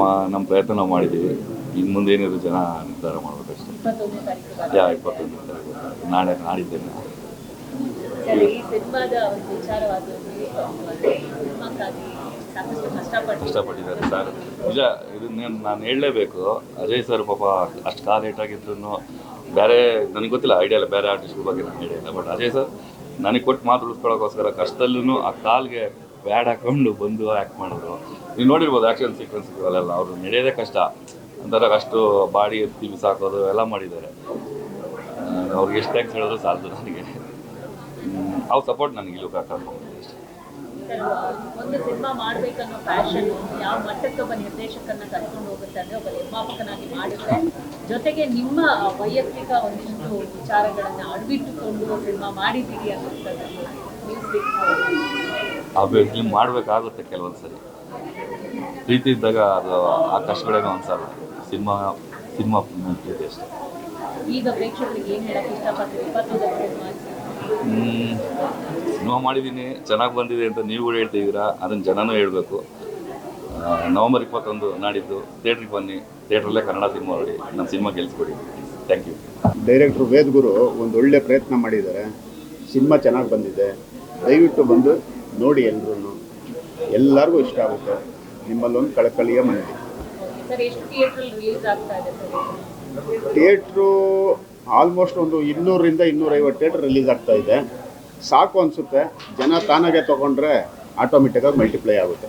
ಮಾ ನಮ್ಮ ಪ್ರಯತ್ನ ನಾವು ಮಾಡಿದ್ದೀವಿ. ಇನ್ನು ಮುಂದೆ ಏನಿದ್ರು ಜನ ನಿರ್ಧಾರ ಮಾಡಬೇಕಷ್ಟೇ. ಯಾ ಇಪ್ಪತ್ತೊಂದು ತಾರೀಕು ನಾಳೆ ನಾಡಿದ್ದೇನೆ. ಸರ್ ಈ ಸಿನಿಮಾದ ಒಂದು ವಿಚಾರವಾಗಿ ಸಿನಿಮಾಕ್ಕಾಗಿ ಸಾಕಷ್ಟು ಕಷ್ಟಪಟ್ಟು ಇಷ್ಟಪಟ್ಟಿದ್ದಾರೆ ಸರ್. ನಿಜ ಇದನ್ನ ನಾನು ಹೇಳಲೇಬೇಕು. ಅಜಯ್ ಸರ್ ಪಾಪ ಅಷ್ಟು ಕಾಲ ಲೇಟ್ ಆಗಿದ್ರು ಬೇರೆ ನನಗೆ ಗೊತ್ತಿಲ್ಲ ಐಡಿಯಾ ಇಲ್ಲ. ಬೇರೆ ಆರ್ಟಿಸ್ಟ್ ಬಗ್ಗೆ ನಾನು ಹೇಳಿಲ್ಲ. ಬಟ್ ಅಜಯ್ ಸರ್ ನನಗೆ ಕೊಟ್ಟು ಮಾತು ಉಳಿಸ್ಕೊಳ್ಳೋಕ್ಕೋಸ್ಕರ ಕಷ್ಟದಲ್ಲೂ ಆ ಕಾಲ್ಗೆ ಬ್ಯಾಡ್ ಹಾಕೊಂಡು ಬಂದು ಆ್ಯಕ್ಟ್ ಮಾಡಿದ್ರು ನೀವು ನೋಡಿರ್ಬೋದು ಆ್ಯಕ್ಷನ್ ಸೀಕ್ವೆನ್ಸ್ಗಳೆಲ್ಲ ಅವರು ನಡೆಯೋದೇ ಕಷ್ಟ. ಅಂತಾರೆ ಅಷ್ಟು ಬಾಡಿ ಎತ್ತಿ ಬಿಸಾಕೋದು ಎಲ್ಲ ಮಾಡಿದ್ದಾರೆ. ಅವ್ರಿಗೆ ಎಷ್ಟು ಥ್ಯಾಂಕ್ಸ್ ಹೇಳಿದ್ರು ಸಾಲದು ನನಗೆ. ಅವ್ರ ಸಪೋರ್ಟ್ ನನಗೆ ಇಲ್ಲಿ ಸರ್, ಒಂದು ಸಿನಿಮಾ ಮಾಡ್ಬೇಕನ್ನೋ ಪ್ಯಾಷನ್ ಯಾವ ಮಟ್ಟಕ್ಕೆ ಒಬ್ಬ ನಿರ್ದೇಶಕರನ್ನ ಕರ್ಕೊಂಡು ಹೋಗುತ್ತೆ ಅಂದ್ರೆ ಒಬ್ಬ ನಿರ್ಮಾಪಕನಾಗಿ ಮಾಡಿದ್ರೆ ಜೊತೆಗೆ ನಿಮ್ಮ ವೈಯಕ್ತಿಕ ಒಂದಿಷ್ಟು ವಿಚಾರಗಳನ್ನು ಅಡವಿಟ್ಟುಕೊಂಡು ಸಿನಿಮಾ ಮಾಡಿದ್ದೀರಿ ಅನ್ನೋಂಥದ್ದು ಮ್ಯೂಸಿಕ್ ಅಭಿವ್ಯಕ್ತಿ ಮಾಡಬೇಕಾಗುತ್ತೆ ಕೆಲವೊಂದು ಸರಿ ಪ್ರೀತಿ ಇದ್ದಾಗ ಅದು ಆ ಕಷ್ಟಗಳೇನೋ ಅನ್ಸಲ್ಲ ಸಿನಿಮಾ ಸಿನಿಮಾ ಪ್ರೀತಿ ಅಷ್ಟೇ. ಈಗ ಪ್ರೇಕ್ಷಕರಿಗೆ ಏನು ಹೇಳಕ್ ಇಷ್ಟಪಡ್ತೀವಿ ಇಪ್ಪತ್ತೊಂದು ಸಿನಿಮಾ ಮಾಡಿದ್ದೀನಿ ಚೆನ್ನಾಗಿ ಬಂದಿದೆ ಅಂತ ನೀವು ಕೂಡ ಹೇಳ್ತಿದ್ದೀರಾ ಅದನ್ನು ಜನನೂ ಹೇಳಬೇಕು. ನವಂಬರ್ ಇಪ್ಪತ್ತೊಂದು ನಾಡಿದ್ದು ಥಿಯೇಟ್ರಿಗೆ ಬನ್ನಿ. ಥಿಯೇಟ್ರಲ್ಲೇ ಕನ್ನಡ ಸಿನಿಮಾ ನೋಡಿ ನಮ್ಮ ಸಿನಿಮಾ ಗೆಲ್ಸ್ಕೊಡಿ. Thank you. ಡೈರೆಕ್ಟ್ರು ವೇದ್ಗುರು ಒಂದು ಒಳ್ಳೆ ಪ್ರಯತ್ನ ಮಾಡಿದ್ದಾರೆ. ಸಿನಿಮಾ ಚೆನ್ನಾಗಿ ಬಂದಿದೆ. ದಯವಿಟ್ಟು ಬಂದು ನೋಡಿ ಎಲ್ರೂ ಎಲ್ಲರಿಗೂ ಇಷ್ಟ ಆಗುತ್ತೆ. ನಿಮ್ಮಲ್ಲೊಂದು ಕಳಕಳಿಯ ಮನವಿ ಥಿಯೇಟ್ರು ಆಲ್ಮೋಸ್ಟ್ ಒಂದು ಇನ್ನೂರರಿಂದ ಇನ್ನೂರೈವತ್ತು ಥಿಯೇಟ್ರ್ ರಿಲೀಸ್ ಆಗ್ತಾ ಇದೆ. ಸಾಕು ಅನಿಸುತ್ತೆ. ಜನ ತಾನಾಗೆ ತೊಗೊಂಡ್ರೆ ಆಟೋಮೆಟಿಕ್ಕಾಗಿ ಮಲ್ಟಿಪ್ಲೈ ಆಗುತ್ತೆ.